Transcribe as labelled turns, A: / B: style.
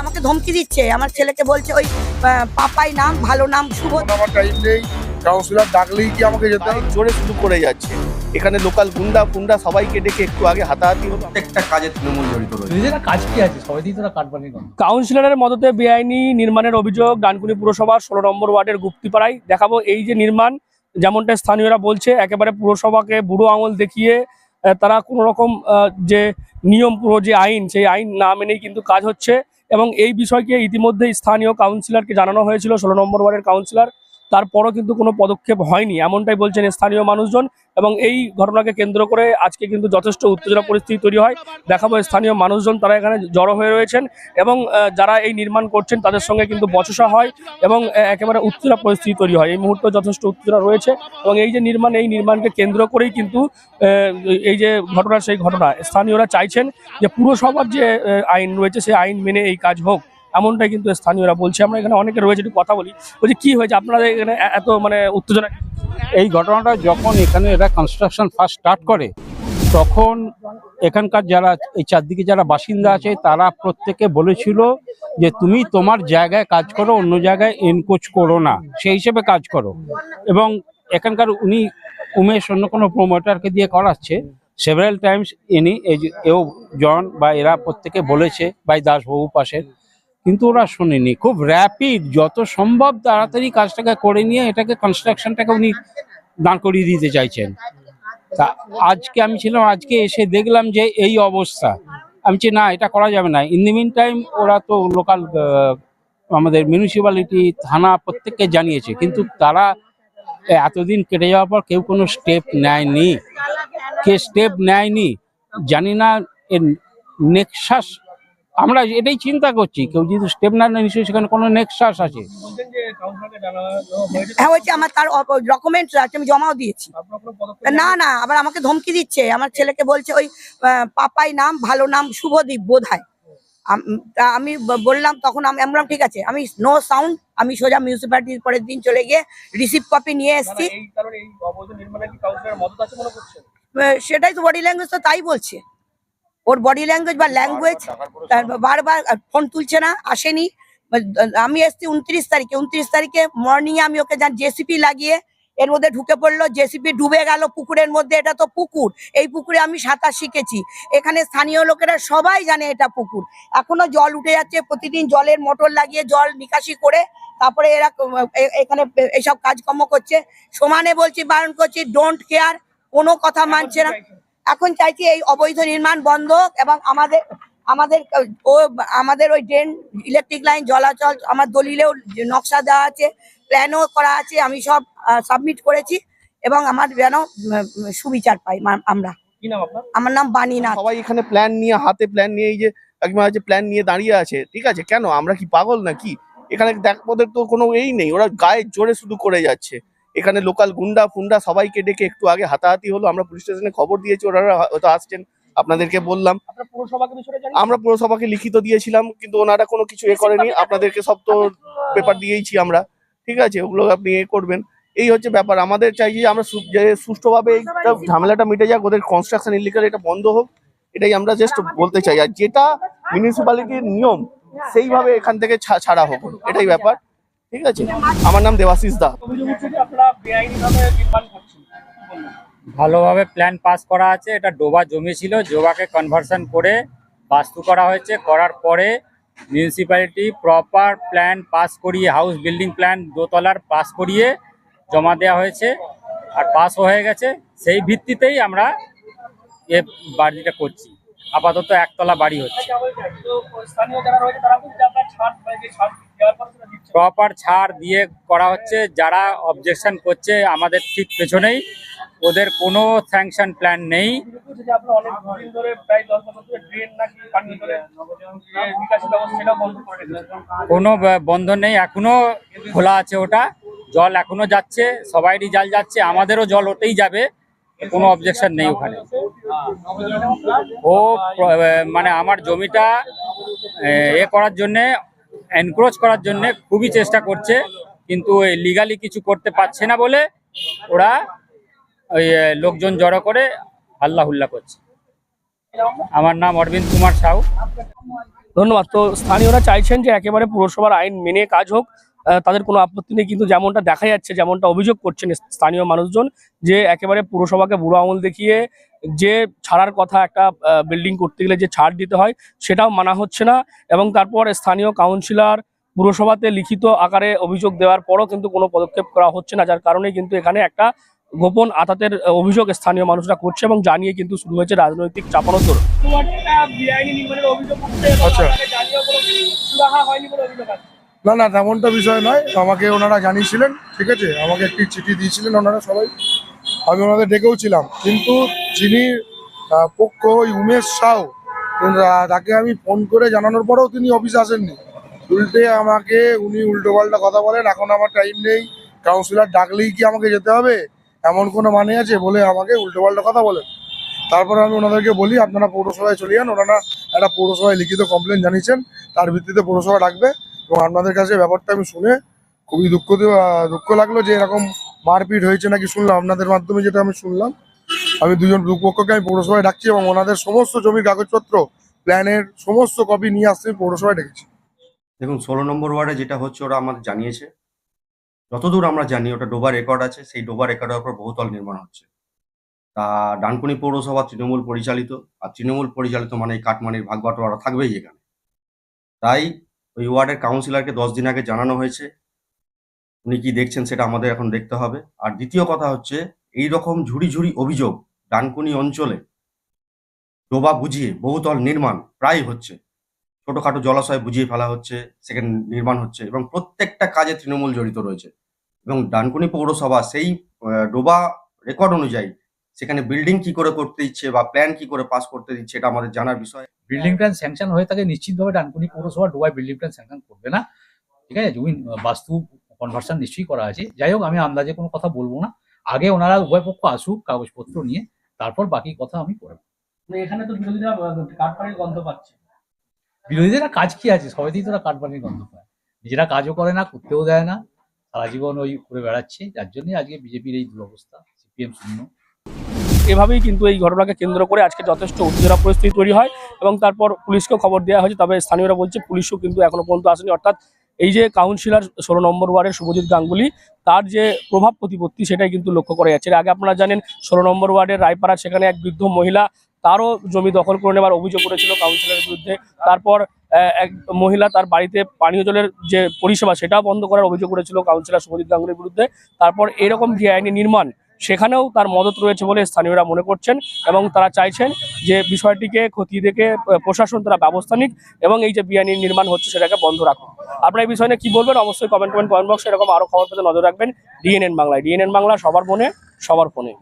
A: আমাকে ধমকি দিচ্ছে আমার ছেলেকে বলছে ওই পাপাই নাম ভালো নাম শুভ
B: আমার টাইম নেই। কাউন্সিলর ডাকলেই কি আমাকে যেতে হবে? জোরে শুরু করে যাচ্ছে। এখানে লোকাল গুন্ডা ফুন্ডা সবাইকে ডেকে একটু আগে হাতাহাতি হলো।
C: প্রত্যেকটা কাজে তৃণমূল জড়িত রয়েছে।
D: কাজ কি আছে? সবাই দিয়ে তোরা কাঠ কর।
E: কাউন্সিলরের মদতে বেআইনি নির্মাণের অভিযোগ ডানকুনি পুরসভার ষোলো নম্বর ওয়ার্ডের গুপ্তিপাড়ায়। দেখাবো এই যে নির্মাণ যেমনটা স্থানীয়রা বলছে একেবারে পুরসভাকে বুড়ো আঙুল দেখিয়ে তারা কোনো রকম যে নিয়ম পুরো, যে আইন, সেই আইন না মেনেই কিন্তু কাজ হচ্ছে। এবং এই বিষয়কে ইতিমধ্যে স্থানীয় কাউন্সিলরকে জানানো হয়েছিল, ষোলো নম্বর ওয়ার্ডের কাউন্সিলর তারপরও কিন্তু কোনো পদক্ষেপ হয়নি। এমনটাই বলছেন স্থানীয় মানুষজন এবং এই ঘটনাকে কেন্দ্র করে আজকে কিন্তু যথেষ্ট উত্তেজনা পরিস্থিতি তৈরি হয়। দেখাবো স্থানীয় মানুষজন, তারা এখানে জড়ো হয়ে রয়েছেন এবং যারা এই নির্মাণ করছেন তাদের সঙ্গে কিন্তু বচসা হয় এবং একেবারে উত্তেজনা পরিস্থিতি তৈরি হয়। এই মুহূর্তে যথেষ্ট উত্তেজনা রয়েছে এবং এই যে নির্মাণ, এই নির্মাণকে কেন্দ্র করেই কিন্তু এই যে ঘটনা সেই ঘটনা। স্থানীয়রা চাইছেন যে পুরসভার যে আইন রয়েছে সেই আইন মেনে এই কাজ হোক। এমনটাই কিন্তু স্থানীয়রা বলছে। আমরা এখানে অনেকে রয়েছে, একটু কথা বলি। বলছি, কি হয়েছে? আপনাদের এখানে এত মানে উত্তেজনা
F: এই ঘটনাটা যখন এখানে এরা কনস্ট্রাকশন ফার্স্ট স্টার্ট করে, তখন এখানকার যারা, এই চারদিকে যারা বাসিন্দা আছে, তারা প্রত্যেকে বলেছিল যে, তুমি তোমার জায়গায় কাজ করো, অন্য জায়গায় এনকোচ করো না। সেই হিসেবে কাজ করো। এবং এখানকার উনি উমেশ, অন্য কোনো প্রমোটারকে দিয়ে করাচ্ছে সেভারাল টাইমস ইনি এও জন বা এরা প্রত্যেকে বলেছে বাই দাসবাবু পাশের। কিন্তু ওরা শোনেনি। খুব র্যাপিড যত সম্ভব তাড়াতাড়ি কাজটাকে করে নিয়ে এটাকে কনস্ট্রাকশনটাকে উনি দাঁড় করিয়ে দিতে চাইছেন। তা আজকে আমি ছিলাম, আজকে এসে দেখলাম যে এই অবস্থা। আমি বলছি, না, এটা করা যাবে না। ইন দি মিন টাইম ওরা তো লোকাল আমাদের মিউনিসিপ্যালিটি থানা প্রত্যেককে জানিয়েছে। কিন্তু তারা এতদিন কেটে যাওয়ার পর কেউ কোনো স্টেপ নেয়নি। কে স্টেপ নেয়নি, জানি না, এর নেক্সাস আমরা এটাই চিন্তা করছি কেউ যদি স্টেপ না নেয় নিশ্চয়ই সেখানে কোনো নেক্সাস আছে।
A: হ্যাঁ বলছে আমার তার ডকুমেন্টস আছে আমি জমাও দিয়েছি। না না আবার আমাকে ধমকি দিচ্ছে। আমার ছেলেকে বলছে ওই পাপাই নাম ভালো নাম শুভদীপ বোধ হয় আমি বললাম তখন আমি আমি বললাম ঠিক আছে আমি নো সাউন্ড আমি সোজা মিউনিসিপ্যালিটির পরের দিন চলে গিয়ে রিসিভ কপি নিয়ে এসেছি। সেটাই তো বডি ল্যাঙ্গুয়েজ তো তাই বলছে। ওর বডি ল্যাঙ্গুয়েজ বা ল্যাঙ্গুয়েজ বারবার ফোন তুলছে না আসেনি। আমি এসছি উনত্রিশ তারিখে উনত্রিশ তারিখে মর্নিং আমি ওকে যান জেসিপি লাগিয়ে এর মধ্যে ঢুকে পড়ল জেসিপি ডুবে গেল পুকুরের মধ্যে এটা তো পুকুর। এই পুকুরে আমি সাঁতার শিখেছি। এখানে স্থানীয় লোকেরা সবাই জানে এটা পুকুর। এখনও জল উঠে যাচ্ছে প্রতিদিন জলের মোটর লাগিয়ে জল নিকাশি করে তারপরে এরা এখানে এইসব কাজকর্ম করছে। সমানে বলছি বারণ করছি ডোন্ট কেয়ার কোনো কথা মানছে না। এখন চাইছি এই অবৈধ নির্মাণ বন্ধ এবং আমাদের আমাদের ও আমাদের ওই ড্রেন ইলেকট্রিক লাইন জলাচল আমার দলিলেও নকশা দেওয়া আছে প্ল্যানও করা আছে আমি সব সাবমিট করেছি এবং আমার যেন উম, সুবিচার পাই মা- আমরা।
E: কি নাম আপনার?
A: আমার নাম বাণী নাথ
B: সবাই এখানে প্ল্যান নিয়ে হাতে প্ল্যান নিয়ে এই যে কাকিমা যে প্ল্যান নিয়ে দাঁড়িয়ে আছে ঠিক আছে? কেন? আমরা কি পাগল নাকি? এখানে দেখ ওদের তো কোনো এই নেই ওরা গায়ে জোরে শুধু করে যাচ্ছে। এখানে লোকাল গুন্ডা ফুন্ডা সবাইকে ডেকে একটু আগে হাতাহাতি হলো। আমরা পুলিশ স্টেশনে খবর দিয়েছি ওনারা হয়তো আসছেন আপনাদেরকে বললাম। আমরা পুরসভাকে লিখিত দিয়েছিলাম কিন্তু ওনারা কোনো কিছু এ করেনি। আপনাদেরকে সব তো পেপার দিয়েইছি আমরা। ঠিক আছে ওগুলো আপনি এ করবেন। এই হচ্ছে ব্যাপার। আমাদের চাই যে আমরা যে সুষ্ঠুভাবে এইটা ঝামেলাটা মিটে যাক ওদের কনস্ট্রাকশন ইলিগাল এটা বন্ধ হোক এটাই আমরা জাস্ট বলতে চাই। আর যেটা মিউনিসিপ্যালিটির নিয়ম সেইভাবে এখান থেকে ছাড়া হোক। এটাই ব্যাপার। ঠিক আছে? আমার নাম দেবাশিস দা?
G: ভালোভাবে প্ল্যান পাস করা আছে। এটা ডোবা জমি ছিল ডোবাকে কনভার্সন করে বাস্তু করা হয়েছে। করার পরে মিউনিসিপ্যালিটি প্রপার প্ল্যান পাস করিয়ে হাউস বিল্ডিং প্ল্যান দোতলার পাস করিয়ে জমা দেওয়া হয়েছে। আর পাস হয়ে গেছে। সেই ভিত্তিতেই আমরা এ বাড়িটা করছি। আপাতত একতলা বাড়ি হচ্ছে। প্রপার ছাড় দিয়ে করা হচ্ছে, যারা অবজেকশন করছে আমাদের ঠিক পেছনেই, ওদের কোনো স্যাংশন প্ল্যান নেই। কোনো বন্ধ নেই, এখনও খোলা আছে ওটা, জল এখনও যাচ্ছে, সবাইরই জল যাচ্ছে, আমাদেরও জল ওতেই যাবে, কোনো অবজেকশন নেই ওখানে। ও মানে আমার জমিটা এ করার জন্যে এনক্রোচ করার জন্য খুবই চেষ্টা করছে, কিন্তু ওই লিগালি কিছু করতে পারছে না বলে ওরা ওই লোকজন জড়ো করে হুল্লা করছে। আমার নাম অরবিন্দ কুমার সাউ।
E: ধন্যবাদ। তো স্থানীয়রা চাইছেন যে একেবারে পুরসভার আইন মেনে কাজ হোক। তাদের কোনো আপত্তি নেই কিন্তু যেমনটা দেখা যাচ্ছে যেমনটা অভিযোগ করছেন স্থানীয় মানুষজন যে একেবারে পুরসভাকে বুড়ো আঙুল দেখিয়ে যে ছাড়ার কথা একটা বিল্ডিং করতে গেলে যে ছাড় দিতে হয় সেটাও মানা হচ্ছে না। এবং তারপর স্থানীয় কাউন্সিলর পুরসভাতে লিখিত আকারে অভিযোগ দেওয়ার পরও কিন্তু কোনো পদক্ষেপ করা হচ্ছে না যার কারণে কিন্তু এখানে একটা গোপন আতাতের অভিযোগ স্থানীয় মানুষরা করছে এবং জানিয়ে কিন্তু শুরু হয়েছে রাজনৈতিক চাপানোত্তর
H: আচ্ছা। না না, তেমনটা বিষয় নয়। আমাকে ওনারা জানিয়েছিলেন, ঠিক আছে? আমাকে একটি চিঠি দিয়েছিলেন ওনারা সবাই। আমি ওনাদের ডেকেও ছিলাম। কিন্তু যিনি পক্ষ ওই উমেশ সাউ তাকে আমি ফোন করে জানানোর পরেও তিনি অফিসে আসেননি। উল্টে আমাকে, উনি উল্টো পাল্টা কথা বলেন, এখন আমার টাইম নেই। কাউন্সিলর ডাকলেই কি আমাকে যেতে হবে? এমন কোনো মানে আছে বলে আমাকে উল্টো পাল্টা কথা বলেন। তারপরে আমি ওনাদেরকে বলি, আপনারা পৌরসভায় চলে যান। ওনারা একটা পৌরসভায় লিখিত কমপ্লেন জানিয়েছেন। তার ভিত্তিতে পৌরসভা ডাকবে। এবং আপনাদের কাছে ব্যাপারটা আমি শুনে খুবই দুঃখ দুঃখ লাগল যে এরকম মারপিট হয়েছে নাকি শুনলাম, আপনাদের মাধ্যমে যেটা আমি শুনলাম। আমি দুজন দুপক্ষকে আমি পৌরসভায় ডাকছি এবং ওনাদের সমস্ত জমির কাগজপত্র, প্ল্যানের সমস্ত কপি নিয়ে আসতে পৌরসভায় ডেকেছি।
C: দেখুন, ষোলো নম্বর ওয়ার্ডে যেটা হচ্ছে, ওরা আমাদের জানিয়েছে। যতদূর আমরা জানি, ওটা ডোবা রেকর্ড আছে। সেই ডোবা রেকর্ডের উপর বহুতল নির্মাণ হচ্ছে। তা ডানকুনি পৌরসভা তৃণমূল পরিচালিত, আর তৃণমূল পরিচালিত মানে এই কাটমানির ভাগ বাটোয়ারা থাকবেই এখানে। তাই ওই ওয়ার্ডের কাউন্সিলরকে দশ দিন আগে জানানো হয়েছে। উনি কি দেখছেন সেটা আমাদের এখন দেখতে হবে। আর দ্বিতীয় কথা হচ্ছে, এই রকম ঝুড়ি ঝুড়ি অভিযোগ ডানকুনি অঞ্চলে ডোবা বুঝিয়ে বহুতল নির্মাণ প্রায় হচ্ছে। ছোটখাটো জলাশয় বুঝিয়ে ফেলা হচ্ছে, সেখানে নির্মাণ হচ্ছে এবং প্রত্যেকটা কাজে তৃণমূল জড়িত রয়েছে। এবং ডানকুনি পৌরসভা সেই ডোবা রেকর্ড অনুযায়ী সেখানে বিল্ডিং কি করে করতে দিচ্ছে বা প্ল্যান কি করে পাস করতে দিচ্ছে এটা আমাদের জানার বিষয়।
D: বিল্ডিং প্ল্যান স্যাংশন হয়ে থাকে নিশ্চিতভাবে ডানকুনি পৌরসভা ডুবাই বিল্ডিং প্ল্যান স্যাংশন করবে না। ঠিক আছে? জমি বাস্তু কনভার্সন নিশ্চয়ই করা আছে। যাই হোক আমি আন্দাজে কোনো কথা বলব না। আগে ওনারা উভয় পক্ষ আসুক কাগজপত্র নিয়ে তারপর বাকি কথা আমি করব।
E: এখানে তো বিরোধীরা কাঠপাড়ির গন্ধ পাচ্ছে।
D: বিরোধীদের কাজ কি আছে? সবাই দিয়ে তোরা কাঠবানির গন্ধ পায়। নিজেরা কাজও করে না করতেও দেয় না। সারা জীবন ওই করে বেড়াচ্ছে। যার জন্যই আজকে বিজেপির এই দুরবস্থা সিপিএম শূন্য।
E: এভাবেই কিন্তু এই ঘটনাকে কেন্দ্র করে আজকে যথেষ্ট উত্তেজনা পরিস্থিতি তৈরি হয় এবং তারপর পুলিশকেও খবর দেওয়া হয়েছে, তবে স্থানীয়রা বলছে পুলিশও কিন্তু এখনও পর্যন্ত আসেনি। অর্থাৎ এই যে কাউন্সিলর ষোলো নম্বর ওয়ার্ডের শুভজিৎ গাঙ্গুলি, তার যে প্রভাব প্রতিপত্তি সেটাই কিন্তু লক্ষ্য করা যাচ্ছে। আগে আপনারা জানেন ষোলো নম্বর ওয়ার্ডের রায়পাড়া সেখানে এক বৃদ্ধ মহিলা, তারও জমি দখল করে নেওয়ার অভিযোগ করেছিল কাউন্সিলরের বিরুদ্ধে। তারপর এক মহিলা তার বাড়িতে পানীয় জলের যে পরিষেবা সেটাও বন্ধ করার অভিযোগ করেছিল কাউন্সিলর শুভজিৎ গাঙ্গুলির বিরুদ্ধে। তারপর এরকম যে আইনি নির্মাণ সেখানেও তার মদত রয়েছে বলে স্থানীয়রা মনে করছেন এবং তারা চাইছেন যে বিষয়টিকে ক্ষতি দেখে প্রশাসন তারা ব্যবস্থা নিক এবং এই যে বিআইনি নির্মাণ হচ্ছে সেটাকে বন্ধ রাখুন আপনারা এই বিষয় কি বলবেন? অবশ্যই কমেন্ট কমেন্ট কমেন্ট বক্সে এরকম আরও খবর পেতে নজর রাখবেন। ডিএনএন বাংলায়। ডিএনএন বাংলা, সবার মনে, সবার ফোনে।